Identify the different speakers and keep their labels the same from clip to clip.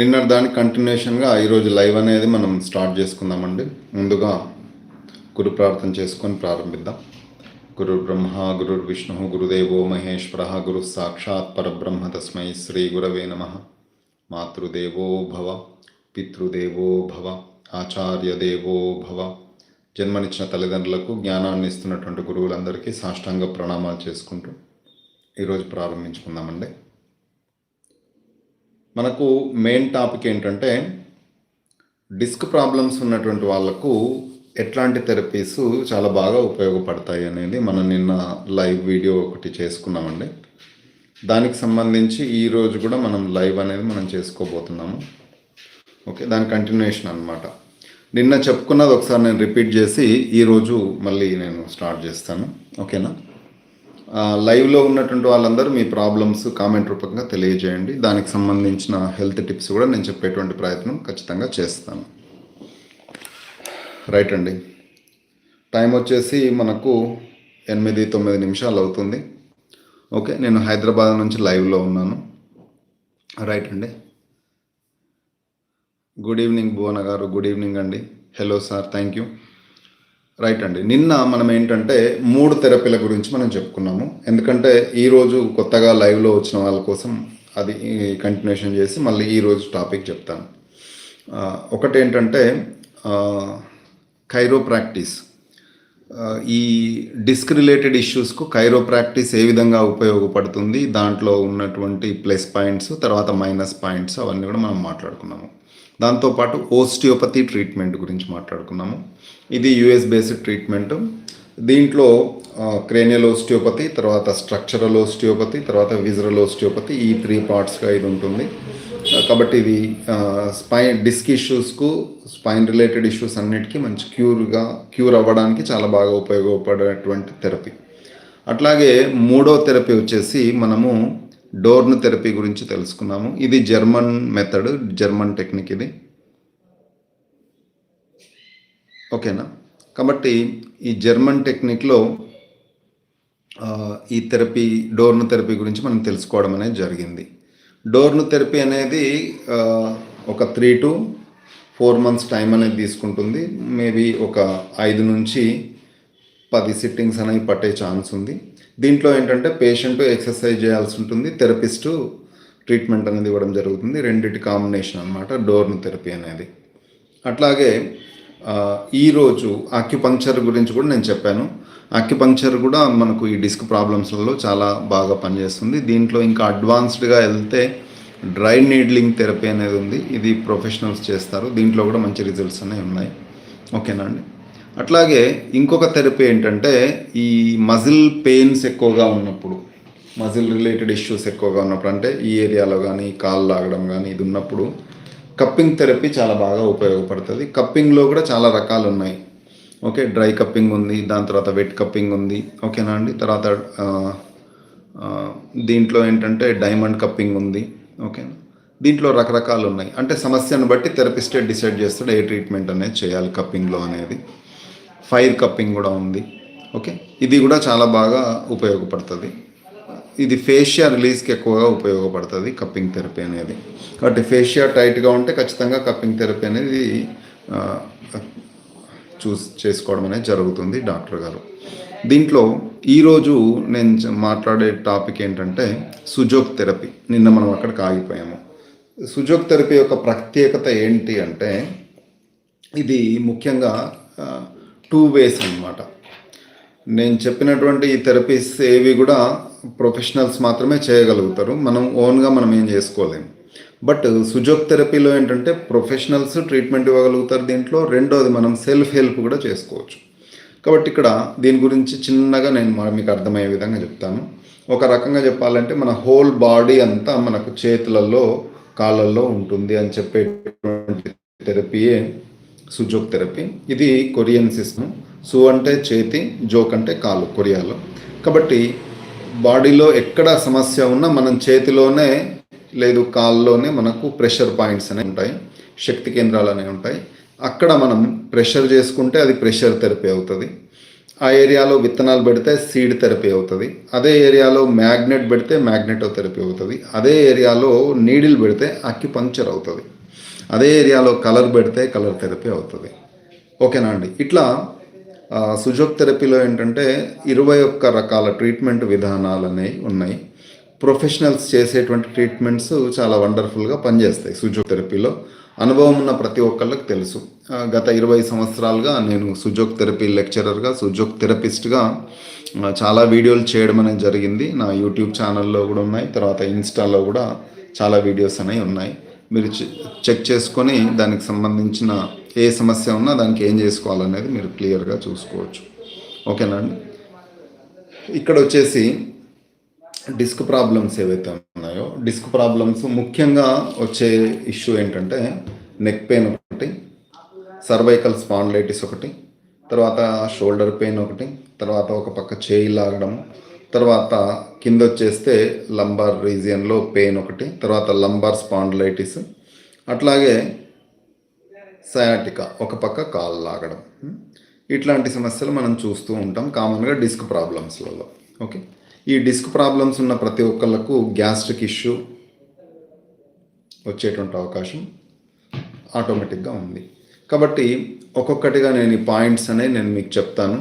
Speaker 1: నిన్న దాని కంటిన్యూషన్గా ఈరోజు లైవ్ అనేది మనం స్టార్ట్ చేసుకుందామండి ముందుగా గురు ప్రార్థన చేసుకొని ప్రారంభిద్దాం గురు బ్రహ్మ గురు విష్ణు గురుదేవో మహేశ్వర గురు సాక్షాత్ పరబ్రహ్మ తస్మై శ్రీ గురవే నమ మాతృదేవో భవ పితృదేవో భవ దేవో భవ జన్మనిచ్చిన తల్లిదండ్రులకు జ్ఞానాన్ని ఇస్తున్నటువంటి గురువులందరికీ సాష్టాంగ ప్రణామాలు చేసుకుంటూ ఈరోజు ప్రారంభించుకుందామండి మనకు మెయిన్ టాపిక్ ఏంటంటే డిస్క్ ప్రాబ్లమ్స్ ఉన్నటువంటి వాళ్లకు ఎట్లాంటి థెరపీస్ చాలా బాగా ఉపయోగపడతాయి అనేది మనం నిన్న లైవ్ వీడియో ఒకటి చేసుకున్నామండి దానికి సంబంధించి ఈరోజు కూడా మనం లైవ్ అనేది మనం చేసుకోబోతున్నాము ఓకే దాని కంటిన్యూషన్ అనమాట నిన్న చెప్పుకున్నది ఒకసారి నేను రిపీట్ చేసి ఈరోజు మళ్ళీ నేను స్టార్ట్ చేస్తాను ఓకేనా లైవ్లో ఉన్నటువంటి వాళ్ళందరూ మీ ప్రాబ్లమ్స్ కామెంట్ రూపంగా తెలియజేయండి దానికి సంబంధించిన హెల్త్ టిప్స్ కూడా నేను చెప్పేటువంటి ప్రయత్నం ఖచ్చితంగా చేస్తాను రైట్ అండి టైం వచ్చేసి మనకు ఎనిమిది తొమ్మిది నిమిషాలు అవుతుంది ఓకే నేను హైదరాబాద్ నుంచి లైవ్లో ఉన్నాను రైట్ అండి గుడ్ ఈవినింగ్ భువన గారు గుడ్ ఈవినింగ్ అండి hello sir thank you right అండి నిన్న మనం ఏంటంటే మూడు థెరపీల గురించి మనం చెప్పుకున్నాము ఎందుకంటే ఈరోజు కొత్తగా లైవ్లో వచ్చిన వాళ్ళ కోసం అది కంటిన్యూషన్ చేసి మళ్ళీ ఈరోజు టాపిక్ చెప్తాను ఒకటి ఏంటంటే కైరో ప్రాక్టీస్ ఈ డిస్క్ రిలేటెడ్ ఇష్యూస్కు కైరో ప్రాక్టీస్ ఏ విధంగా ఉపయోగపడుతుంది దాంట్లో ఉన్నటువంటి ప్లస్ పాయింట్స్ తర్వాత మైనస్ పాయింట్స్ అవన్నీ కూడా మనం మాట్లాడుకున్నాము దాంతోపాటు ఓస్టియోపతి ట్రీట్మెంట్ గురించి మాట్లాడుకున్నాము ఇది యుఎస్ బేస్డ్ ట్రీట్మెంట్ దీంట్లో క్రేనియల్ ఓస్టియోపతి తర్వాత స్ట్రక్చరల్ ఓస్టియోపతి తర్వాత విజరల్ ఓస్టియోపతి ఈ త్రీ పార్ట్స్గా ఇది ఉంటుంది కాబట్టి ఇది స్పైన్ డిస్క్ ఇష్యూస్కు స్పైన్ రిలేటెడ్ ఇష్యూస్ అన్నిటికీ మంచి క్యూర్గా క్యూర్ అవ్వడానికి చాలా బాగా ఉపయోగపడేటువంటి థెరపీ అట్లాగే మూడో థెరపీ వచ్చేసి మనము డోర్న్ థెరపీ గురించి తెలుసుకున్నాము ఇది జర్మన్ మెథడ్ జర్మన్ టెక్నిక్ ఇది ఓకేనా కాబట్టి ఈ జర్మన్ టెక్నిక్లో ఈ థెరపీ డోర్న్ థెరపీ గురించి మనం తెలుసుకోవడం అనేది జరిగింది డోర్న్ థెరపీ అనేది ఒక three to four months time అనేది తీసుకుంటుంది మేబీ ఒక ఐదు నుంచి పది సిట్టింగ్స్ అనేవి పట్టే ఛాన్స్ ఉంది దీంట్లో ఏంటంటే పేషెంట్ ఎక్సర్సైజ్ చేయాల్సి ఉంటుంది థెరపిస్ట్ ట్రీట్మెంట్ అనేది ఇవ్వడం జరుగుతుంది రెండింటి కాంబినేషన్ అనమాట డోర్ను థెరపీ అనేది అట్లాగే ఈరోజు ఆక్యుపంక్చర్ గురించి కూడా నేను చెప్పాను ఆక్యుపంక్చర్ కూడా మనకు ఈ డిస్క్ ప్రాబ్లమ్స్లలో చాలా బాగా పనిచేస్తుంది దీంట్లో ఇంకా అడ్వాన్స్డ్గా వెళ్తే డ్రై నీడ్లింగ్ థెరపీ అనేది ఉంది ఇది ప్రొఫెషనల్స్ చేస్తారు దీంట్లో కూడా మంచి రిజల్ట్స్ అనేవి ఉన్నాయి ఓకేనా అండి అట్లాగే ఇంకొక థెరపీ ఏంటంటే ఈ మజిల్ పెయిన్స్ ఎక్కువగా ఉన్నప్పుడు మజిల్ రిలేటెడ్ ఇష్యూస్ ఎక్కువగా ఉన్నప్పుడు అంటే ఈ ఏరియాలో కానీ కాళ్ళు లాగడం కానీ ఇది ఉన్నప్పుడు కప్పింగ్ థెరపీ చాలా బాగా ఉపయోగపడుతుంది కప్పింగ్లో కూడా చాలా రకాలు ఉన్నాయి ఓకే డ్రై కప్పింగ్ ఉంది దాని తర్వాత వెట్ కప్పింగ్ ఉంది ఓకేనా అండి తర్వాత దీంట్లో ఏంటంటే డైమండ్ కప్పింగ్ ఉంది ఓకేనా దీంట్లో రకరకాలు ఉన్నాయి అంటే సమస్యను బట్టి థెరపిస్టే డిసైడ్ చేస్తాడు ఏ ట్రీట్మెంట్ అనేది చేయాలి కప్పింగ్లో అనేది ఫైర్ కప్పింగ్ కూడా ఉంది ఓకే ఇది కూడా చాలా బాగా ఉపయోగపడుతుంది ఇది ఫేషియా రిలీజ్కి ఎక్కువగా ఉపయోగపడుతుంది కప్పింగ్ థెరపీ అనేది కాబట్టి ఫేషియా టైట్గా ఉంటే ఖచ్చితంగా కప్పింగ్ థెరపీ అనేది చూస్ చేసుకోవడం అనేది జరుగుతుంది డాక్టర్ గారు దీంట్లో ఈరోజు నేను మాట్లాడే టాపిక్ ఏంటంటే సుజోక్ థెరపీ నిన్న మనం అక్కడికి ఆగిపోయాము సుజోక్ థెరపీ యొక్క ప్రత్యేకత ఏంటి అంటే ఇది ముఖ్యంగా టూ వేస్ అనమాట నేను చెప్పినటువంటి ఈ థెరపీస్ ఏవి కూడా ప్రొఫెషనల్స్ మాత్రమే చేయగలుగుతారు మనం ఓన్గా మనం ఏం చేసుకోలేము బట్ సుజోక్ థెరపీలో ఏంటంటే ప్రొఫెషనల్స్ ట్రీట్మెంట్ ఇవ్వగలుగుతారు దీంట్లో రెండోది మనం సెల్ఫ్ హెల్ప్ కూడా చేసుకోవచ్చు కాబట్టి ఇక్కడ దీని గురించి చిన్నగా నేను మీకు అర్థమయ్యే విధంగా చెప్తాను ఒక రకంగా చెప్పాలంటే మన హోల్ బాడీ అంతా మనకు చేతులలో కాళ్ళల్లో ఉంటుంది అని చెప్పేటువంటి థెరపీయే సుజోక్ థెరపీ ఇది కొరియన్ సిస్టమ్ సు అంటే చేతి జోక్ అంటే కాలు కొరియాలో కాబట్టి బాడీలో ఎక్కడ సమస్య ఉన్నా మనం చేతిలోనే లేదు కాల్లోనే మనకు ప్రెషర్ పాయింట్స్ అనేవి ఉంటాయి శక్తి కేంద్రాలు అనేవి ఉంటాయి అక్కడ మనం ప్రెషర్ చేసుకుంటే అది ప్రెషర్ థెరపీ అవుతుంది ఆ ఏరియాలో విత్తనాలు పెడితే సీడ్ థెరపీ అవుతుంది అదే ఏరియాలో మ్యాగ్నెట్ పెడితే మ్యాగ్నెటో థెరపీ అవుతుంది అదే ఏరియాలో నీడిల్ పెడితే అక్కి పంక్చర్ అవుతుంది అదే ఏరియాలో కలర్ పెడితే కలర్ థెరపీ అవుతుంది ఓకేనా అండి ఇట్లా సుజోక్ థెరపీలో ఏంటంటే ఇరవై ఒక్క రకాల ట్రీట్మెంట్ విధానాలు అనేవి ఉన్నాయి ప్రొఫెషనల్స్ చేసేటువంటి ట్రీట్మెంట్స్ చాలా వండర్ఫుల్గా పనిచేస్తాయి సుజోక్ థెరపీలో అనుభవం ఉన్న ప్రతి ఒక్కళ్ళకి తెలుసు గత ఇరవై సంవత్సరాలుగా నేను సుజోక్ థెరపీ లెక్చరర్గా సుజోక్ థెరపిస్ట్గా చాలా వీడియోలు చేయడం అనేది జరిగింది నా యూట్యూబ్ ఛానల్లో కూడా ఉన్నాయి తర్వాత ఇన్స్టాలో కూడా చాలా వీడియోస్ అనేవి ఉన్నాయి మీరు చెక్ చేసుకొని దానికి సంబంధించిన ఏ సమస్య ఉన్నా దానికి ఏం చేసుకోవాలనేది మీరు క్లియర్గా చూసుకోవచ్చు ఓకేనా అండి ఇక్కడ వచ్చేసి డిస్క్ ప్రాబ్లమ్స్ ఏవైతే ఉన్నాయో డిస్క్ ప్రాబ్లమ్స్ ముఖ్యంగా వచ్చే ఇష్యూ ఏంటంటే నెక్ పెయిన్ ఒకటి సర్వైకల్ స్పాండ్లైటిస్ ఒకటి తర్వాత షోల్డర్ పెయిన్ ఒకటి తర్వాత ఒక పక్క చేయి లాగడము తర్వాత కింద వచ్చేస్తే లంబార్ రీజియన్లో పెయిన్ ఒకటి తర్వాత లంబార్ స్పాండిలైటిస్ అట్లాగే సయాటికా ఒక పక్క కాలు లాగడం ఇట్లాంటి సమస్యలు మనం చూస్తూ ఉంటాం కామన్గా డిస్క్ ప్రాబ్లమ్స్లలో ఓకే ఈ డిస్క్ ప్రాబ్లమ్స్ ఉన్న ప్రతి ఒక్కళ్ళకు గ్యాస్ట్రిక్ ఇష్యూ వచ్చేటువంటి అవకాశం ఆటోమేటిక్గా ఉంది కాబట్టి ఒక్కొక్కటిగా నేను ఈ పాయింట్స్ అనేవి నేను మీకు చెప్తాను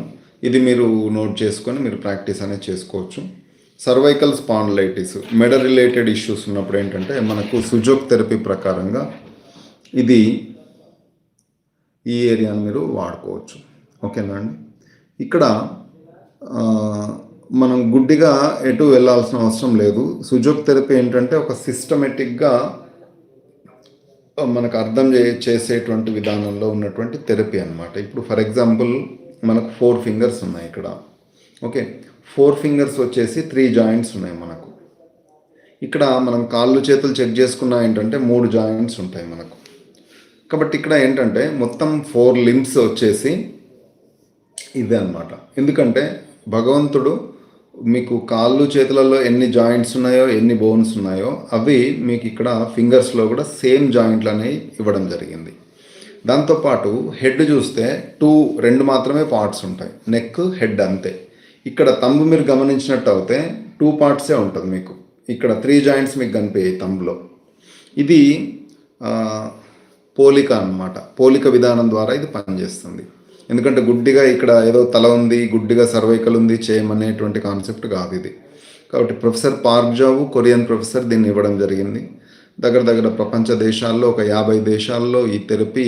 Speaker 1: ఇది మీరు నోట్ చేసుకొని మీరు ప్రాక్టీస్ అనేది చేసుకోవచ్చు సర్వైకల్ స్పాండ్లైటిస్ మెడ రిలేటెడ్ ఇష్యూస్ ఉన్నప్పుడు ఏంటంటే మనకు సుజోక్ థెరపీ ప్రకారంగా ఇది ఈ ఏరియాను మీరు వాడుకోవచ్చు ఓకేనా అండి ఇక్కడ మనం గుడ్డిగా ఎటు వెళ్ళాల్సిన అవసరం లేదు సుజోక్ థెరపీ ఏంటంటే ఒక సిస్టమేటిక్గా మనకు అర్థం చేసేటువంటి విధానంలో ఉన్నటువంటి థెరపీ అనమాట ఇప్పుడు ఫర్ ఎగ్జాంపుల్ మనకు ఫోర్ ఫింగర్స్ ఉన్నాయి ఇక్కడ ఓకే ఫోర్ ఫింగర్స్ వచ్చేసి త్రీ జాయింట్స్ ఉన్నాయి మనకు ఇక్కడ మనం కాళ్ళు చేతులు చెక్ చేసుకున్నా ఏంటంటే మూడు జాయింట్స్ ఉంటాయి మనకు కాబట్టి ఇక్కడ ఏంటంటే మొత్తం ఫోర్ లిమ్స్ వచ్చేసి ఇదే అనమాట ఎందుకంటే భగవంతుడు మీకు కాళ్ళు చేతులలో ఎన్ని జాయింట్స్ ఉన్నాయో ఎన్ని బోన్స్ ఉన్నాయో అవి మీకు ఇక్కడ ఫింగర్స్లో కూడా సేమ్ జాయింట్లు అనేవి ఇవ్వడం జరిగింది దాంతోపాటు హెడ్ చూస్తే టూ రెండు మాత్రమే పార్ట్స్ ఉంటాయి నెక్ హెడ్ అంతే ఇక్కడ తంబు మీరు గమనించినట్టు అయితే టూ పార్ట్సే ఉంటుంది మీకు ఇక్కడ త్రీ జాయింట్స్ మీకు కనిపించాయి తంబులో ఇది పోలిక అనమాట పోలిక విధానం ద్వారా ఇది పనిచేస్తుంది ఎందుకంటే గుడ్డిగా ఇక్కడ ఏదో తల ఉంది గుడ్డిగా సర్వైకల్ ఉంది చేయమనేటువంటి కాన్సెప్ట్ కాదు ఇది కాబట్టి professor Park Jaewoo Korean professor దీన్ని ఇవ్వడం జరిగింది దగ్గర దగ్గర ప్రపంచ దేశాల్లో ఒక యాభై దేశాల్లో ఈ థెరపీ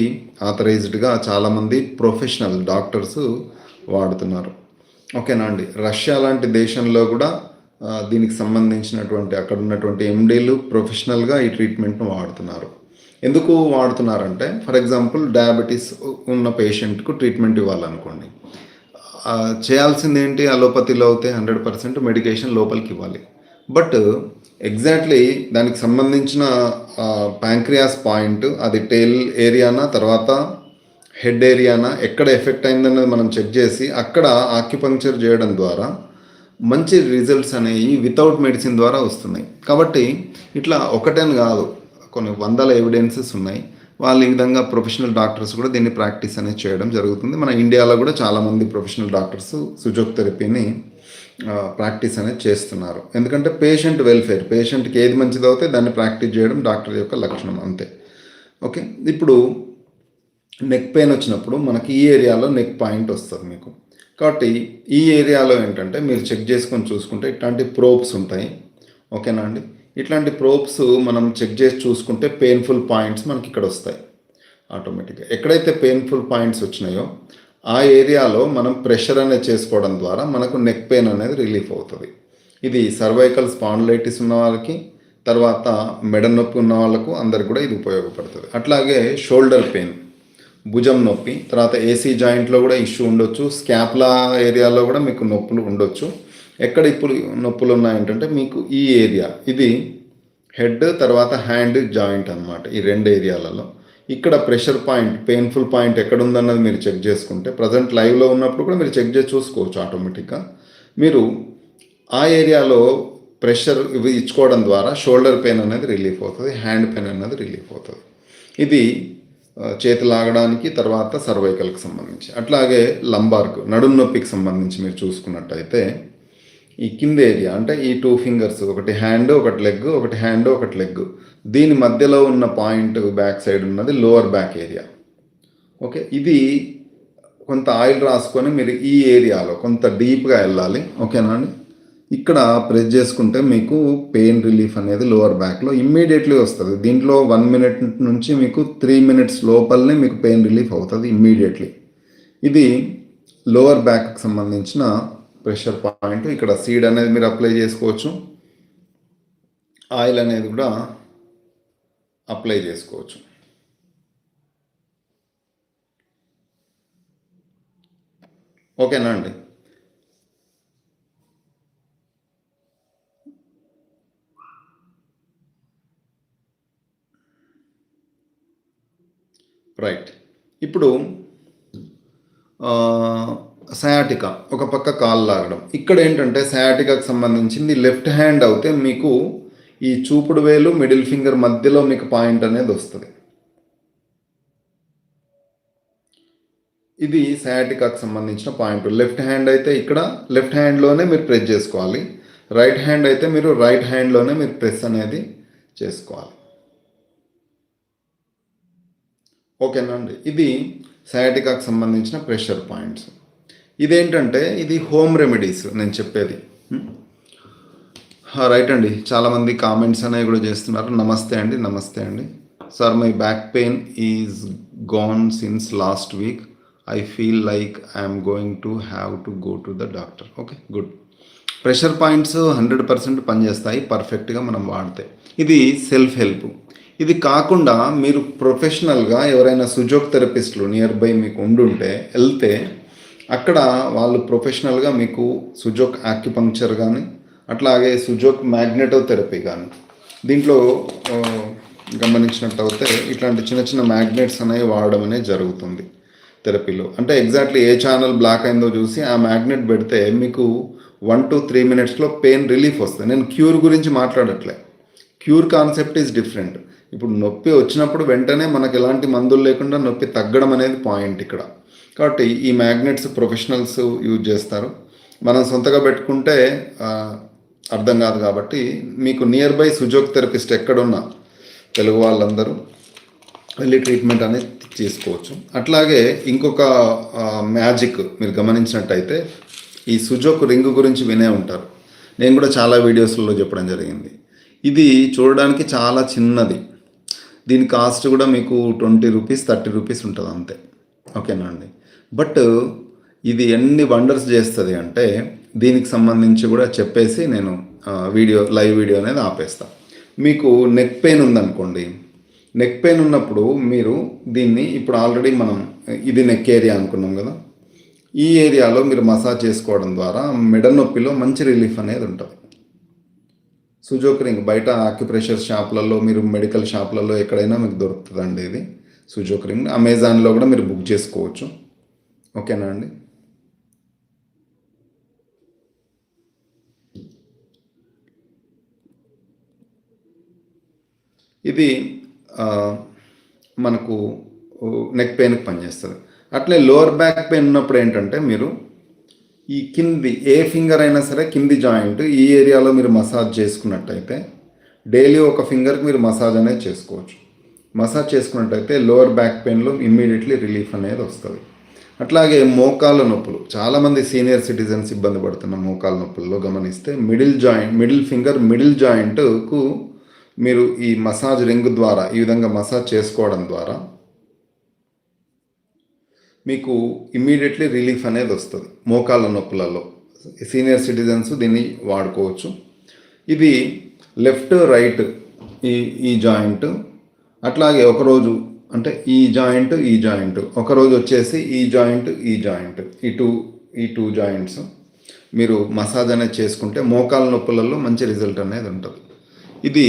Speaker 1: ఆథరైజ్డ్గా చాలామంది ప్రొఫెషనల్ డాక్టర్స్ వాడుతున్నారు ఓకేనా అండి రష్యా లాంటి దేశంలో కూడా దీనికి సంబంధించినటువంటి అక్కడ ఉన్నటువంటి ఎండీలు ప్రొఫెషనల్గా ఈ ట్రీట్మెంట్ను వాడుతున్నారు ఎందుకు వాడుతున్నారంటే ఫర్ ఎగ్జాంపుల్ డయాబెటీస్ ఉన్న పేషెంట్కు ట్రీట్మెంట్ ఇవ్వాలనుకోండి చేయాల్సింది ఏంటి అలోపతిలో అయితే హండ్రెడ్ పర్సెంట్ మెడికేషన్ లోపలికి ఇవ్వాలి బట్ ఎగ్జాక్ట్లీ దానికి సంబంధించిన ప్యాంక్రియాస్ పాయింట్ అది టెయిల్ ఏరియానా తర్వాత హెడ్ ఏరియానా ఎక్కడ ఎఫెక్ట్ అయిందన్నది మనం చెక్ చేసి అక్కడ ఆక్యుపంక్చర్ చేయడం ద్వారా మంచి రిజల్ట్స్ అనేవి వితౌట్ మెడిసిన్ ద్వారా వస్తున్నాయి కాబట్టి ఇట్లా ఒకటని కాదు కొన్ని వందల ఎవిడెన్సెస్ ఉన్నాయి వాళ్ళు ఈ విధంగా ప్రొఫెషనల్ డాక్టర్స్ కూడా దీన్ని ప్రాక్టీస్ అనేది చేయడం జరుగుతుంది మన ఇండియాలో కూడా చాలామంది ప్రొఫెషనల్ డాక్టర్స్ సుజోక్ థెరపీని ప్రాక్టీస్ అనేది చేస్తున్నారు ఎందుకంటే పేషెంట్ వెల్ఫేర్ పేషెంట్కి ఏది మంచిది అవుతే దాన్ని ప్రాక్టీస్ చేయడం డాక్టర్ యొక్క లక్షణం అంతే ఓకే ఇప్పుడు నెక్ పెయిన్ వచ్చినప్పుడు మనకి ఈ ఏరియాలో నెక్ పాయింట్ వస్తుంది మీకు కాబట్టి ఈ ఏరియాలో ఏంటంటే మీరు చెక్ చేసుకొని చూసుకుంటే ఇట్లాంటి ప్రోప్స్ ఉంటాయి ఓకేనా అండి ఇట్లాంటి ప్రోప్స్ మనం చెక్ చేసి చూసుకుంటే పెయిన్ఫుల్ పాయింట్స్ మనకి ఇక్కడ వస్తాయి ఆటోమేటిక్గా ఎక్కడైతే పెయిన్ఫుల్ పాయింట్స్ వచ్చినాయో ఆ ఏరియాలో మనం ప్రెషర్ అనేది చేసుకోవడం ద్వారా మనకు నెక్ పెయిన్ అనేది రిలీఫ్ అవుతుంది ఇది సర్వైకల్ స్పాండ్లైటిస్ ఉన్న వాళ్ళకి తర్వాత మెడ నొప్పి ఉన్న వాళ్ళకు అందరికి కూడా ఇది ఉపయోగపడుతుంది అట్లాగే షోల్డర్ పెయిన్ భుజం నొప్పి తర్వాత ఏసీ జాయింట్లో కూడా ఇష్యూ ఉండొచ్చు స్కాప్లా ఏరియాలో కూడా మీకు నొప్పులు ఉండొచ్చు ఎక్కడ ఇప్పుడు నొప్పులు ఉన్నాయంటే మీకు ఈ ఏరియా ఇది హెడ్ తర్వాత హ్యాండ్ జాయింట్ అనమాట ఈ రెండు ఏరియాలలో ఇక్కడ ప్రెషర్ పాయింట్ పెయిన్ఫుల్ పాయింట్ ఎక్కడ ఉందన్నది మీరు చెక్ చేసుకుంటే ప్రజెంట్ లైవ్లో ఉన్నప్పుడు కూడా మీరు చెక్ చేసి చూసుకోవచ్చు ఆటోమేటిక్గా మీరు ఆ ఏరియాలో ప్రెషర్ ఇవి ఇచ్చుకోవడం ద్వారా షోల్డర్ పెయిన్ అనేది రిలీఫ్ అవుతుంది హ్యాండ్ పెయిన్ అనేది రిలీఫ్ అవుతుంది ఇది చేతి లాగడానికి తర్వాత సర్వైకల్కి సంబంధించి అట్లాగే లంబార్కు నడుం నొప్పికి సంబంధించి మీరు చూసుకున్నట్టయితే ఈ కింద ఏరియా అంటే ఈ టూ ఫింగర్స్ ఒకటి హ్యాండ్ ఒకటి లెగ్ ఒకటి హ్యాండ్ ఒకటి లెగ్ దీని మధ్యలో ఉన్న పాయింట్ బ్యాక్ సైడ్ ఉన్నది లోవర్ బ్యాక్ ఏరియా ఓకే ఇది కొంత ఆయిల్ రాసుకొని మీరు ఈ ఏరియాలో కొంత డీప్గా వెళ్ళాలి ఓకేనా అండి ఇక్కడ ప్రెస్ చేసుకుంటే మీకు పెయిన్ రిలీఫ్ అనేది లోవర్ బ్యాక్లో ఇమ్మీడియట్లీ వస్తుంది దీంట్లో వన్ మినిట్ నుంచి మీకు త్రీ మినిట్స్ లోపలనే మీకు పెయిన్ రిలీఫ్ అవుతుంది ఇమ్మీడియట్లీ ఇది లోవర్ బ్యాక్కి సంబంధించిన ప్రెషర్ పాయింట్ ఇక్కడ సీడ్ అనేది మీరు అప్లై చేసుకోవచ్చు ఆయిల్ అనేది కూడా అప్లై చేసుకోవచ్చు ఓకేనా అండి రైట్ ఇప్పుడు సయాటికా ఒక పక్క కాల్ లాగడం ఇక్కడ ఏంటంటే సయాటికాకు సంబంధించింది లెఫ్ట్ హ్యాండ్ అయితే మీకు ఈ చూపుడు వేలు మిడిల్ ఫింగర్ మధ్యలో మీకు పాయింట్ అనేది వస్తుంది ఇది సయాటికాకు సంబంధించిన పాయింట్ లెఫ్ట్ హ్యాండ్ అయితే ఇక్కడ లెఫ్ట్ హ్యాండ్లోనే మీరు ప్రెస్ చేసుకోవాలి రైట్ హ్యాండ్ అయితే మీరు రైట్ హ్యాండ్లోనే మీరు ప్రెస్ అనేది చేసుకోవాలి ఓకేనండి ఇది సయాటికాకు సంబంధించిన ప్రెషర్ పాయింట్స్ ఇదేంటంటే ఇది హోమ్ రెమెడీస్ నేను చెప్పేది రైట్ అండి చాలామంది కామెంట్స్ అనేవి కూడా చేస్తున్నారు నమస్తే అండి నమస్తే అండి sir my back pain is gone since last week I feel like I'm going to have to go to the doctor okay good pressure points hundred percent పనిచేస్తాయి పర్ఫెక్ట్గా మనం వాడితే ఇది సెల్ఫ్ హెల్ప్ ఇది కాకుండా మీరు ప్రొఫెషనల్గా ఎవరైనా సుజోక్ థెరపిస్టులు నియర్ బై మీకు ఉండుంటే వెళ్తే అక్కడ వాళ్ళు ప్రొఫెషనల్గా మీకు సుజోక్ యాక్యుపంక్చర్ కానీ అట్లాగే సుజోక్ మ్యాగ్నెటోథెరపీ కానీ దీంట్లో గమనించినట్లయితే ఇట్లాంటి చిన్న చిన్న మ్యాగ్నెట్స్ అనేవి వాడడం అనేది జరుగుతుంది థెరపీలో అంటే ఎగ్జాక్ట్లీ ఏ ఛానల్ బ్లాక్ అయిందో చూసి ఆ మ్యాగ్నెట్ పెడితే మీకు వన్ టు త్రీ మినిట్స్లో పెయిన్ రిలీఫ్ వస్తుంది నేను క్యూర్ గురించి మాట్లాడట్లే క్యూర్ కాన్సెప్ట్ ఈజ్ డిఫరెంట్ ఇప్పుడు నొప్పి వచ్చినప్పుడు వెంటనే మనకు ఎలాంటి మందులు లేకుండా నొప్పి తగ్గడం అనేది పాయింట్ ఇక్కడ కాబట్టి ఈ మ్యాగ్నెట్స్ ప్రొఫెషనల్స్ యూజ్ చేస్తారు మనం సొంతగా పెట్టుకుంటే అర్థం కాదు కాబట్టి మీకు నియర్ బై సుజోక్ థెరపిస్ట్ ఎక్కడున్నా తెలుగు వాళ్ళందరూ వెళ్ళి ట్రీట్మెంట్ అనేది చేసుకోవచ్చు అట్లాగే ఇంకొక మ్యాజిక్ మీరు గమనించినట్టయితే ఈ సుజోక్ రింగ్ గురించి వినే ఉంటారు నేను కూడా చాలా వీడియోస్లో చెప్పడం జరిగింది ఇది చూడడానికి చాలా చిన్నది దీని కాస్ట్ కూడా మీకు ట్వంటీ రూపీస్ థర్టీ రూపీస్ ఉంటుంది అంతే ఓకేనా అండి బట్ ఇది ఎన్ని వండర్స్ చేస్తుంది అంటే దీనికి సంబంధించి కూడా చెప్పేసి నేను వీడియో లైవ్ వీడియో అనేది ఆపేస్తా మీకు నెక్ పెయిన్ ఉందనుకోండి నెక్ పెయిన్ ఉన్నప్పుడు మీరు దీన్ని ఇప్పుడు ఆల్రెడీ మనం ఇది నెక్ ఏరియా అనుకున్నాం కదా ఈ ఏరియాలో మీరు మసాజ్ చేసుకోవడం ద్వారా మెడ నొప్పిలో మంచి రిలీఫ్ అనేది ఉంటుంది సుజోక్రింగ్ బయట ఆక్యుప్రెషర్ షాపులలో మీరు మెడికల్ షాపులలో ఎక్కడైనా మీకు దొరుకుతుందండి ఇది సుజోక్రింగ్ అమెజాన్లో కూడా మీరు బుక్ చేసుకోవచ్చు ఓకేనా అండి ఇది మనకు నెక్ పెయిన్కి పనిచేస్తుంది అట్లే లోవర్ బ్యాక్ పెయిన్ ఉన్నప్పుడు ఏంటంటే మీరు ఈ కింది ఏ ఫింగర్ అయినా సరే కింది జాయింట్ ఈ ఏరియాలో మీరు మసాజ్ చేసుకున్నట్టయితే డైలీ ఒక ఫింగర్కి మీరు మసాజ్ అనేది చేసుకోవచ్చు మసాజ్ చేసుకున్నట్టయితే లోవర్ బ్యాక్ పెయిన్లో ఇమ్మీడియట్లీ రిలీఫ్ అనేది వస్తుంది అట్లాగే మోకాల నొప్పులు చాలామంది సీనియర్ సిటిజన్స్ ఇబ్బంది పడుతున్న మోకాల నొప్పుల్లో గమనిస్తే middle joint middle finger middle జాయింట్కు మీరు ఈ మసాజ్ రింగ్ ద్వారా ఈ విధంగా మసాజ్ చేసుకోవడం ద్వారా మీకు ఇమ్మీడియట్లీ రిలీఫ్ అనేది వస్తుంది మోకాళ్ళ నొప్పులలో సీనియర్ సిటిజన్స్ దీన్ని వాడుకోవచ్చు ఇది లెఫ్ట్ రైట్ ఈ ఈ జాయింట్ అట్లాగే ఒకరోజు అంటే ఈ జాయింట్ ఈ జాయింట్ ఒకరోజు వచ్చేసి ఈ జాయింట్ ఈ జాయింట్ ఈ టూ ఈ టూ జాయింట్స్ మీరు మసాజ్ అనేది చేసుకుంటే మోకాళ్ళ నొప్పులలో మంచి రిజల్ట్ అనేది ఉంటుంది ఇది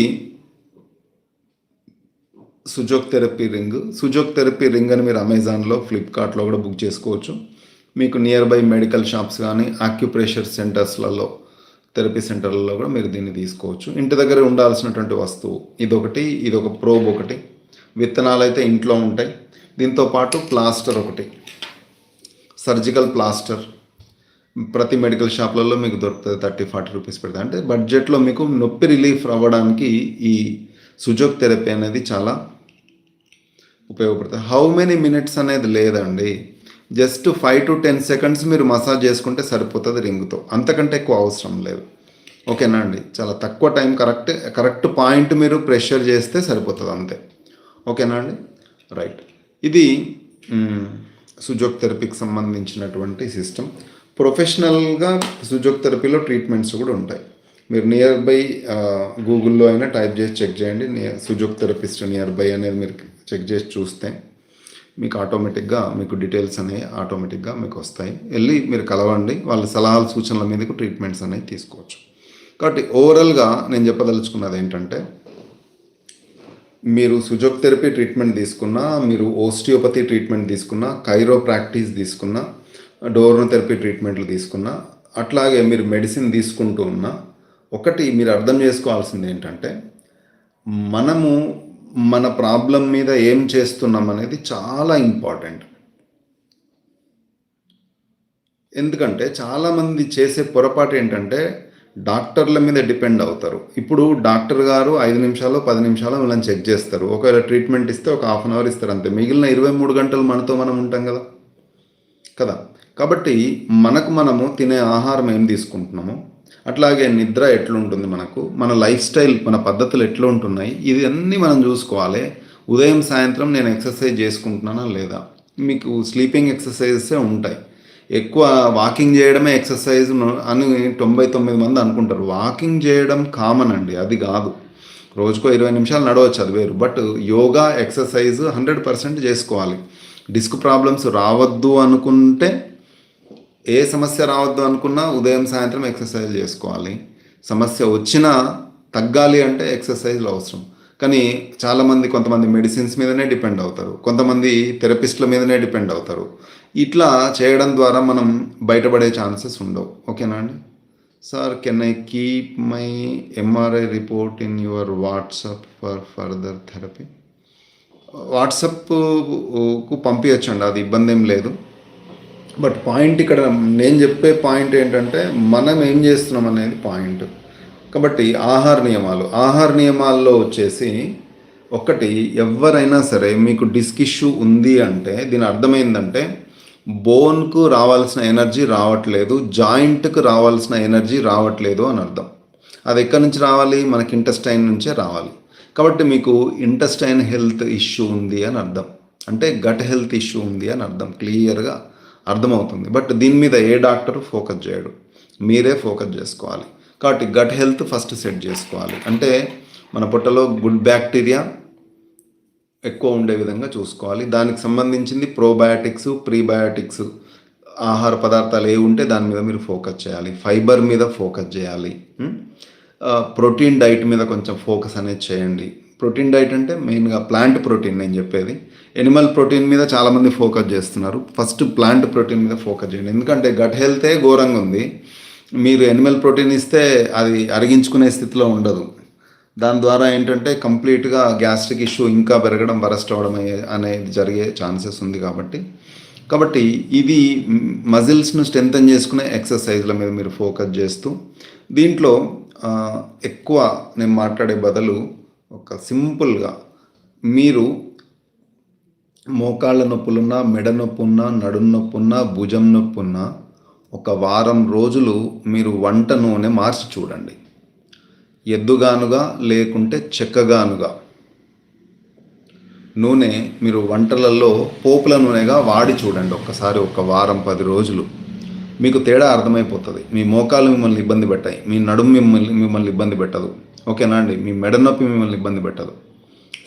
Speaker 1: Sujok therapy ring Sujok therapy ring అని మీరు అమెజాన్లో ఫ్లిప్కార్ట్లో కూడా బుక్ చేసుకోవచ్చు మీకు నియర్ బై మెడికల్ షాప్స్ కానీ ఆక్యుప్రెషర్ సెంటర్స్లలో థెరపీ సెంటర్లలో కూడా మీరు దీన్ని తీసుకోవచ్చు ఇంటి దగ్గర ఉండాల్సినటువంటి వస్తువు ఇదొకటి ఇదొక ప్రోబ్ ఒకటి విత్తనాలు అయితే ఇంట్లో ఉంటాయి దీంతో పాటు ప్లాస్టర్ ఒకటి సర్జికల్ ప్లాస్టర్ ప్రతి మెడికల్ షాప్లలో మీకు దొరుకుతుంది థర్టీ ఫార్టీ రూపీస్ పెడతా అంటే బడ్జెట్లో మీకు నొప్పి రిలీఫ్ అవ్వడానికి ఈ సుజోక్ థెరపీ అనేది చాలా ఉపయోగపడుతుంది హౌ మెనీ మినిట్స్ అనేది లేదండి just five to ten seconds మీరు మసాజ్ చేసుకుంటే సరిపోతుంది రింగ్తో అంతకంటే ఎక్కువ అవసరం లేదు ఓకేనా అండి చాలా తక్కువ టైం కరెక్ట్ కరెక్ట్ పాయింట్ మీరు ప్రెషర్ చేస్తే సరిపోతుంది అంతే ఓకేనా అండి రైట్ ఇది సుజోక్ థెరపీకి సంబంధించినటువంటి సిస్టమ్ ప్రొఫెషనల్గా సుజోక్ థెరపీలో ట్రీట్మెంట్స్ కూడా ఉంటాయి మీరు నియర్ బై గూగుల్లో అయినా టైప్ చేసి చెక్ చేయండి సుజోక్ థెరపిస్ట్ నియర్ బై అనేది మీరు చెక్ చేసి చూస్తే మీకు ఆటోమేటిక్గా మీకు డీటెయిల్స్ అనేవి ఆటోమేటిక్గా మీకు వస్తాయి వెళ్ళి మీరు కలవండి వాళ్ళ సలహాలు సూచనల మీదకు ట్రీట్మెంట్స్ అనేవి తీసుకోవచ్చు కాబట్టి ఓవరాల్గా నేను చెప్పదలుచుకున్నది ఏంటంటే మీరు సుజోథెరపీ ట్రీట్మెంట్ తీసుకున్నా మీరు ఓస్టియోపతి ట్రీట్మెంట్ తీసుకున్నా కైరో ప్రాక్టీస్ తీసుకున్నా థెరపీ ట్రీట్మెంట్లు తీసుకున్నా అట్లాగే మీరు మెడిసిన్ తీసుకుంటూ ఉన్నా ఒకటి మీరు అర్థం చేసుకోవాల్సింది ఏంటంటే మనము మన ప్రాబ్లం మీద ఏం చేస్తున్నాం అనేది చాలా ఇంపార్టెంట్ ఎందుకంటే చాలామంది చేసే పొరపాటు ఏంటంటే డాక్టర్ల మీద డిపెండ్ అవుతారు ఇప్పుడు డాక్టర్ గారు ఐదు నిమిషాలు పది నిమిషాలు మనల్ని చెక్ చేస్తారు ఒకవేళ ట్రీట్మెంట్ ఇస్తే ఒక హాఫ్ అన్ అవర్ ఇస్తారు అంతే మిగిలిన ఇరవై మూడు గంటలు మనతో మనం ఉంటాం కదా కదా కాబట్టి మనకు మనము తినే ఆహారం ఏం తీసుకుంటున్నామో అట్లాగే నిద్ర ఎట్లుంటుంది మనకు మన లైఫ్ స్టైల్ మన పద్ధతులు ఎట్లా ఉంటున్నాయి ఇది అన్నీ మనం చూసుకోవాలి ఉదయం సాయంత్రం నేను ఎక్సర్సైజ్ చేసుకుంటున్నానా లేదా మీకు స్లీపింగ్ ఎక్సర్సైజెసే ఉంటాయి ఎక్కువ వాకింగ్ చేయడమే ఎక్సర్సైజ్ అని తొంభై తొమ్మిది మంది అనుకుంటారు వాకింగ్ చేయడం కామన్ అండి అది కాదు రోజుకో ఇరవై నిమిషాలు నడవచ్చు అది వేరు but yoga exercise hundred percent చేసుకోవాలి డిస్క్ ప్రాబ్లమ్స్ రావద్దు అనుకుంటే ఏ సమస్య రావద్దు అనుకున్నా ఉదయం సాయంత్రం ఎక్సర్సైజ్ చేసుకోవాలి సమస్య వచ్చినా తగ్గాలి అంటే ఎక్సర్సైజ్లు అవసరం కానీ చాలామంది కొంతమంది మెడిసిన్స్ మీదనే డిపెండ్ అవుతారు కొంతమంది థెరపిస్ట్ల మీదనే డిపెండ్ అవుతారు ఇట్లా చేయడం ద్వారా మనం బయటపడే ఛాన్సెస్ ఉండవు ఓకేనా అండి sir can I keep my MRI report in your WhatsApp for further therapy వాట్సాప్కు పంపించండి అది ఇబ్బంది ఏం లేదు బట్ పాయింట్ ఇక్కడ నేను చెప్పే పాయింట్ ఏంటంటే మనం ఏం చేస్తున్నాం అనేది పాయింట్ కాబట్టి ఆహార నియమాలు ఆహార నియమాల్లో వచ్చేసి ఒకటి ఎవరైనా సరే మీకు డిస్క్ ఇష్యూ ఉంది అంటే దీని అర్థమైందంటే బోన్కు రావాల్సిన ఎనర్జీ రావట్లేదు జాయింట్కు రావాల్సిన ఎనర్జీ రావట్లేదు అని అర్థం అది ఎక్కడి నుంచి రావాలి మనకి ఇంటెస్టైన్ నుంచే రావాలి కాబట్టి మీకు ఇంటెస్టైన్ హెల్త్ ఇష్యూ ఉంది అని అర్థం అంటే గట్ హెల్త్ ఇష్యూ ఉంది అని అర్థం క్లియర్గా అర్థమవుతుంది బట్ దీని మీద ఏ డాక్టర్ ఫోకస్ చేయడు మీరే ఫోకస్ చేసుకోవాలి కాబట్టి గట్ హెల్త్ ఫస్ట్ సెట్ చేసుకోవాలి అంటే మన పొట్టలో గుడ్ బ్యాక్టీరియా ఎక్కువ ఉండే విధంగా చూసుకోవాలి దానికి సంబంధించింది ప్రోబయాటిక్స్ ప్రీబయాటిక్స్ ఆహార పదార్థాలు ఏ ఉంటే దాని మీద మీరు ఫోకస్ చేయాలి ఫైబర్ మీద ఫోకస్ చేయాలి hmm? ప్రోటీన్ డైట్ మీద కొంచెం ఫోకస్ అనేది చేయండి ప్రోటీన్ డైట్ అంటే మెయిన్గా ప్లాంట్ ప్రోటీన్ నేను చెప్పేది ఎనిమల్ ప్రోటీన్ మీద చాలామంది ఫోకస్ చేస్తున్నారు ఫస్ట్ ప్లాంట్ ప్రోటీన్ మీద ఫోకస్ చేయండి ఎందుకంటే గట్ హెల్తే ఘోరంగా ఉంది మీరు ఎనిమల్ ప్రోటీన్ ఇస్తే అది అరిగించుకునే స్థితిలో ఉండదు దాని ద్వారా ఏంటంటే కంప్లీట్గా గ్యాస్ట్రిక్ ఇష్యూ ఇంకా పెరగడం వరస్ట్ అవ్వడం అనేది జరిగే ఛాన్సెస్ ఉంది కాబట్టి కాబట్టి ఇది మజిల్స్ను స్ట్రెంథన్ చేసుకునే ఎక్సర్సైజ్ల మీద మీరు ఫోకస్ చేస్తూ దీంట్లో ఎక్కువ నేను మాట్లాడే బదులు ఒక సింపుల్గా మీరు మోకాళ్ళ నొప్పులున్నా మెడ నొప్పు ఉన్నా నడుం నొప్పు ఉన్నా భుజం నొప్పు ఉన్నా ఒక వారం రోజులు మీరు వంట నూనె మార్చి చూడండి ఎద్దుగానుగా లేకుంటే చెక్కగానుగా నూనె మీరు వంటలలో పోపుల నూనెగా వాడి చూడండి ఒక్కసారి ఒక వారం పది రోజులు మీకు తేడా అర్థమైపోతుంది మీ మోకాలు మిమ్మల్ని ఇబ్బంది పెట్టాయి మీ నడుము మిమ్మల్ని మిమ్మల్ని ఇబ్బంది పెట్టదు ఓకేనా అండి మీ మెడ నొప్పి మిమ్మల్ని ఇబ్బంది పెట్టదు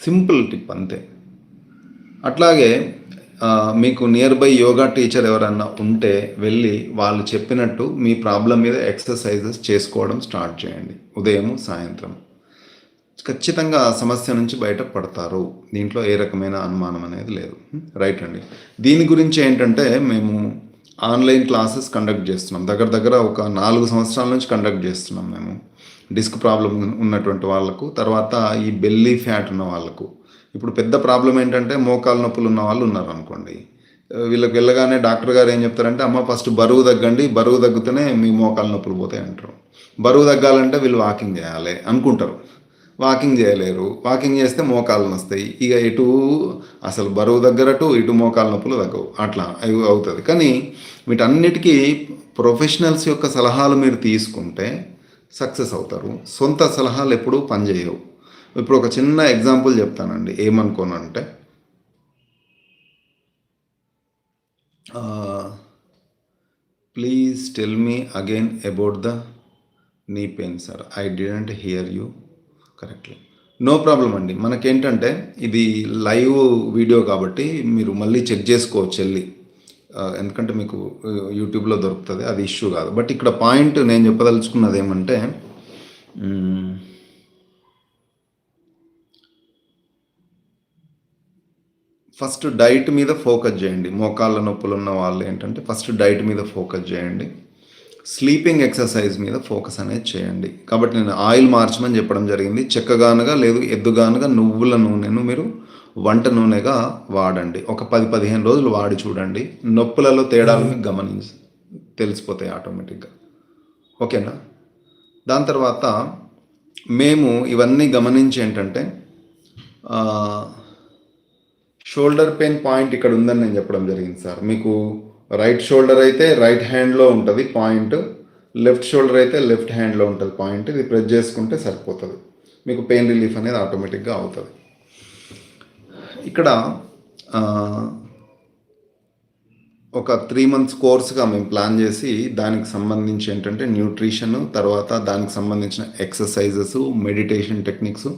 Speaker 1: సింపుల్ టిప్ అంతే అట్లాగే మీకు నియర్ బై యోగా టీచర్ ఎవరన్నా ఉంటే వెళ్ళి వాళ్ళు చెప్పినట్టు మీ ప్రాబ్లం మీద ఎక్సర్సైజెస్ చేసుకోవడం స్టార్ట్ చేయండి ఉదయం సాయంత్రం ఖచ్చితంగా ఆ సమస్య నుంచి బయట పడతారు దీంట్లో ఏ రకమైన అనుమానం అనేది లేదు రైట్ అండి దీని గురించి ఏంటంటే మేము ఆన్లైన్ క్లాసెస్ కండక్ట్ చేస్తున్నాం దగ్గర దగ్గర ఒక నాలుగు సంవత్సరాల నుంచి కండక్ట్ చేస్తున్నాం మేము డిస్క్ ప్రాబ్లం ఉన్నటువంటి వాళ్ళకు తర్వాత ఈ బెల్లీ ఫ్యాట్ ఉన్న వాళ్ళకు ఇప్పుడు పెద్ద ప్రాబ్లం ఏంటంటే మోకాలు నొప్పులు ఉన్న వాళ్ళు ఉన్నారు అనుకోండి వీళ్ళకి వెళ్ళగానే డాక్టర్ గారు ఏం చెప్తారంటే అమ్మ ఫస్ట్ బరువు తగ్గండి బరువు తగ్గితేనే మీ మోకాలు నొప్పులు పోతాయి అంటారు బరువు తగ్గాలంటే వీళ్ళు వాకింగ్ చేయాలి అనుకుంటారు వాకింగ్ చేయలేరు వాకింగ్ చేస్తే మోకాలు నొస్తాయి ఇక ఇటు అసలు బరువు దగ్గరటు ఇటు మోకాలు నొప్పులు తగ్గవు అట్లా అవుతుంది కానీ వీటన్నిటికీ ప్రొఫెషనల్స్ యొక్క సలహాలు మీరు తీసుకుంటే సక్సెస్ అవుతారు సొంత సలహాలు ఎప్పుడూ పనిచేయవు ఇప్పుడు ఒక చిన్న ఎగ్జాంపుల్ చెప్తానండి ఏమనుకోనంటే please tell me again about the knee pain sir I didn't hear you correctly no problem అండి మనకేంటంటే ఇది లైవ్ వీడియో కాబట్టి మీరు మళ్ళీ చెక్ చేసుకోవచ్చు వెళ్ళి ఎందుకంటే మీకు యూట్యూబ్లో దొరుకుతుంది అది ఇష్యూ కాదు బట్ ఇక్కడ పాయింట్ నేను చెప్పదలుచుకున్నది ఏమంటే ఫస్ట్ డైట్ మీద ఫోకస్ చేయండి మోకాళ్ళ నొప్పులు ఉన్న వాళ్ళు ఏంటంటే ఫస్ట్ డైట్ మీద ఫోకస్ చేయండి స్లీపింగ్ ఎక్సర్సైజ్ మీద ఫోకస్ అనేది చేయండి కాబట్టి నేను ఆయిల్ మార్చమని చెప్పడం జరిగింది చెక్కగానుగా లేదు ఎద్దుగానుగా నువ్వుల నూనెను మీరు వంట నూనెగా వాడండి ఒక పది పదిహేను రోజులు వాడి చూడండి నొప్పులలో తేడాలను గమనించి తెలిసిపోతాయి ఆటోమేటిక్గా ఓకేనా దాని తర్వాత మేము ఇవన్నీ గమనించి ఏంటంటే షోల్డర్ పెయిన్ పాయింట్ ఇక్కడ ఉందని నేను చెప్పడం జరిగింది సార్ మీకు రైట్ షోల్డర్ అయితే రైట్ హ్యాండ్లో ఉంటుంది పాయింట్ లెఫ్ట్ షోల్డర్ అయితే లెఫ్ట్ హ్యాండ్లో ఉంటుంది పాయింట్ ఇది ప్రెస్ చేసుకుంటే సరిపోతుంది మీకు పెయిన్ రిలీఫ్ అనేది ఆటోమేటిక్గా అవుతుంది ఇక్కడ ఒక త్రీ మంత్స్ కోర్స్గా మేము ప్లాన్ చేసి దానికి సంబంధించి ఏంటంటే న్యూట్రిషన్ తర్వాత దానికి సంబంధించిన ఎక్సర్సైజెస్ మెడిటేషన్ టెక్నిక్స్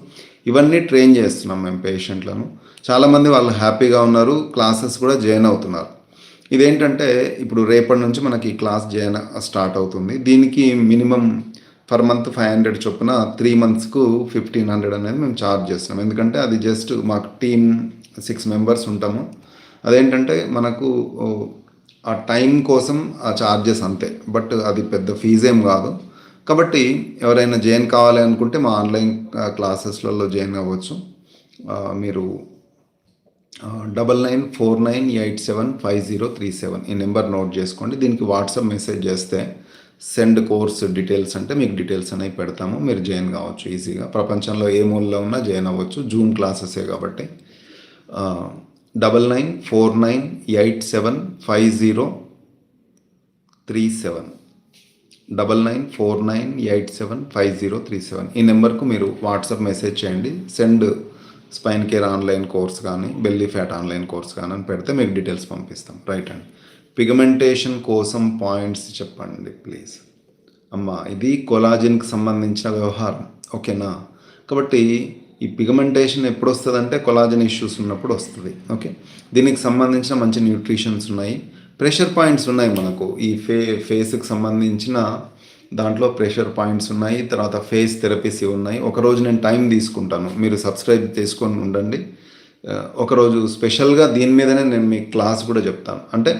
Speaker 1: ఇవన్నీ ట్రైన్ చేస్తున్నాం మేము పేషెంట్లను చాలామంది వాళ్ళు హ్యాపీగా ఉన్నారు క్లాసెస్ కూడా జాయిన్ అవుతున్నారు ఇదేంటంటే ఇప్పుడు రేపటి నుంచి మనకి క్లాస్ జైన్ స్టార్ట్ అవుతుంది దీనికి minimum per month five hundred చొప్పున త్రీ మంత్స్కు ఫిఫ్టీన్ హండ్రెడ్ అనేది మేము ఛార్జ్ చేస్తున్నాం ఎందుకంటే అది జస్ట్ మాకు టీమ్ సిక్స్ మెంబర్స్ ఉంటాము అదేంటంటే మనకు ఆ టైం కోసం ఆ ఛార్జెస్ అంతే బట్ అది పెద్ద ఫీజేం కాదు కాబట్టి ఎవరైనా జాయిన్ కావాలి అనుకుంటే మా ఆన్లైన్ క్లాసెస్లలో జాయిన్ అవ్వచ్చు మీరు double nine four nine eight seven five zero three seven ఈ నెంబర్ నోట్ చేసుకోండి దీనికి వాట్సాప్ మెసేజ్ చేస్తే సెండ్ కోర్స్ డీటెయిల్స్ అంటే మీకు డీటెయిల్స్ అనేవి పెడతాము మీరు జాయిన్ కావచ్చు ఈజీగా ప్రపంచంలో ఏ మూలలో ఉన్నా జాయిన్ అవ్వచ్చు జూమ్ క్లాసెసే కాబట్టి double nine four nine eight seven five zero three seven double nine four nine eight seven five zero three seven ఈ నెంబర్కు మీరు వాట్సాప్ మెసేజ్ చేయండి send spine care online course కానీ బెల్లీ ఫ్యాట్ ఆన్లైన్ కోర్స్ కానీ అని పెడితే మీకు details పంపిస్తాం రైట్ అండ్ పిగమెంటేషన్ కోసం పాయింట్స్ చెప్పండి ప్లీజ్ అమ్మ ఇది కొలాజిన్కి సంబంధించిన వ్యవహారం ఓకేనా కాబట్టి ఈ పిగమెంటేషన్ ఎప్పుడు వస్తుంది అంటే కొలాజన్ ఇష్యూస్ ఉన్నప్పుడు వస్తుంది ఓకే దీనికి సంబంధించిన మంచి న్యూట్రిషన్స్ ఉన్నాయి ప్రెషర్ పాయింట్స్ ఉన్నాయి మనకు ఈ ఫే ఫేస్కి సంబంధించిన దాంట్లో ప్రెషర్ పాయింట్స్ ఉన్నాయి తర్వాత ఫేస్ థెరపీస్ ఉన్నాయి ఒకరోజు నేను టైం తీసుకుంటాను మీరు సబ్స్క్రైబ్ చేసుకొని ఉండండి ఒకరోజు స్పెషల్గా దీని మీదనే నేను మీ క్లాస్ కూడా చెప్తాను అంటే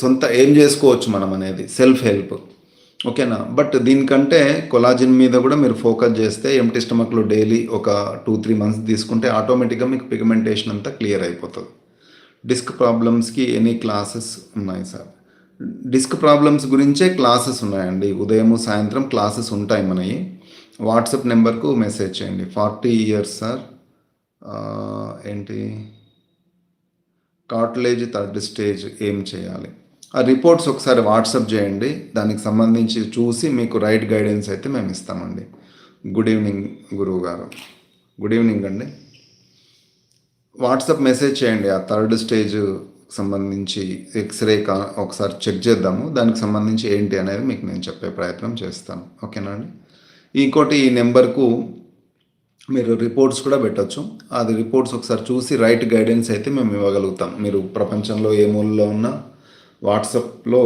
Speaker 1: సొంత ఏం చేసుకోవచ్చు మనం అనేది సెల్ఫ్ హెల్ప్ ఓకేనా బట్ దీనికంటే కొలాజిన్ మీద కూడా మీరు ఫోకస్ చేస్తే ఎంటి స్టమక్లో డైలీ ఒక టూ త్రీ మంత్స్ తీసుకుంటే ఆటోమేటిక్గా మీకు పిగమెంటేషన్ అంతా క్లియర్ అయిపోతుంది డిస్క్ ప్రాబ్లమ్స్కి ఎనీ క్లాసెస్ ఉన్నాయి సార్ డిస్క్ ప్రాబ్లమ్స్ గురించే క్లాసెస్ ఉన్నాయండి ఉదయం సాయంత్రం క్లాసెస్ ఉంటాయి మనవి వాట్సాప్ నెంబర్కు మెసేజ్ చేయండి ఫార్టీ ఇయర్స్ సార్ ఏంటి కాటలేజ్ థర్డ్ స్టేజ్ ఏం చేయాలి ఆ రిపోర్ట్స్ ఒకసారి వాట్సాప్ చేయండి దానికి సంబంధించి చూసి మీకు రైట్ గైడెన్స్ అయితే మేము ఇస్తామండి గుడ్ ఈవినింగ్ గురువు గారు గుడ్ ఈవినింగ్ అండి వాట్సాప్ మెసేజ్ చేయండి ఆ థర్డ్ స్టేజ్ సంబంధించి ఎక్స్రే కా ఒకసారి చెక్ చేద్దాము దానికి సంబంధించి ఏంటి అనేది మీకు నేను చెప్పే ప్రయత్నం చేస్తాను ఓకేనా అండి ఇంకోటి ఈ నెంబర్కు మీరు రిపోర్ట్స్ కూడా పెట్టచ్చు అది రిపోర్ట్స్ ఒకసారి చూసి రైట్ గైడెన్స్ అయితే మేము ఇవ్వగలుగుతాం మీరు ప్రపంచంలో ఏ మూలలో ఉన్నా వాట్సాప్లో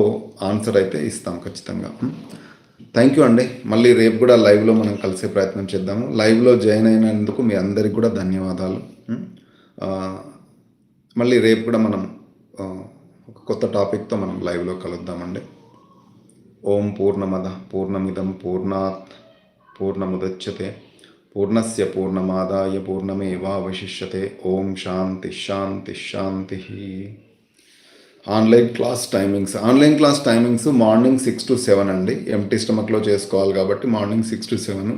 Speaker 1: ఆన్సర్ అయితే ఇస్తాం ఖచ్చితంగా థ్యాంక్ యూ అండి మళ్ళీ రేపు కూడా లైవ్లో మనం కలిసే ప్రయత్నం చేద్దాము లైవ్లో జాయిన్ అయినందుకు మీ అందరికి కూడా ధన్యవాదాలు మళ్ళీ రేపు కూడా మనం ఒక కొత్త టాపిక్తో మనం లైవ్లో కలుద్దామండి ఓం పూర్ణమద పూర్ణమిదం పూర్ణాత్ పూర్ణముదచ్చతే పూర్ణస్య పూర్ణమాదాయ పూర్ణమేవాశిష్యతే ఓం శాంతి శాంతి శాంతి online class timings online class timings morning six to seven అండి ఎంటీ స్టమక్లో చేసుకోవాలి కాబట్టి morning six to seven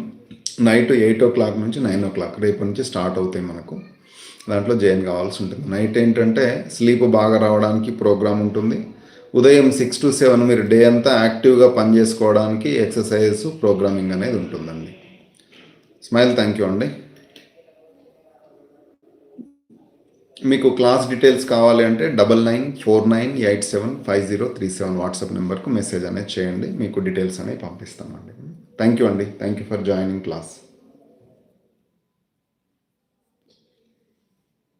Speaker 1: night eight o'clock నుంచి నైన్ ఓ క్లాక్ రేపు నుంచి స్టార్ట్ అవుతాయి మనకు దాంట్లో జాయిన్ కావాల్సి ఉంటుంది నైట్ ఏంటంటే స్లీప్ బాగా రావడానికి ప్రోగ్రామ్ ఉంటుంది ఉదయం సిక్స్ టు సెవెన్ మీరు డే అంతా యాక్టివ్గా పని చేసుకోవడానికి ఎక్సర్సైజ్ ప్రోగ్రామింగ్ అనేది ఉంటుందండి స్మైల్ థ్యాంక్ యూ అండి మీకు క్లాస్ డీటెయిల్స్ కావాలి అంటే double nine four nine eight seven five zero three seven WhatsApp నెంబర్కు మెసేజ్ అనేది చేయండి మీకు డీటెయిల్స్ అనేవి పంపిస్తామండి థ్యాంక్ యూ అండి thank you for joining class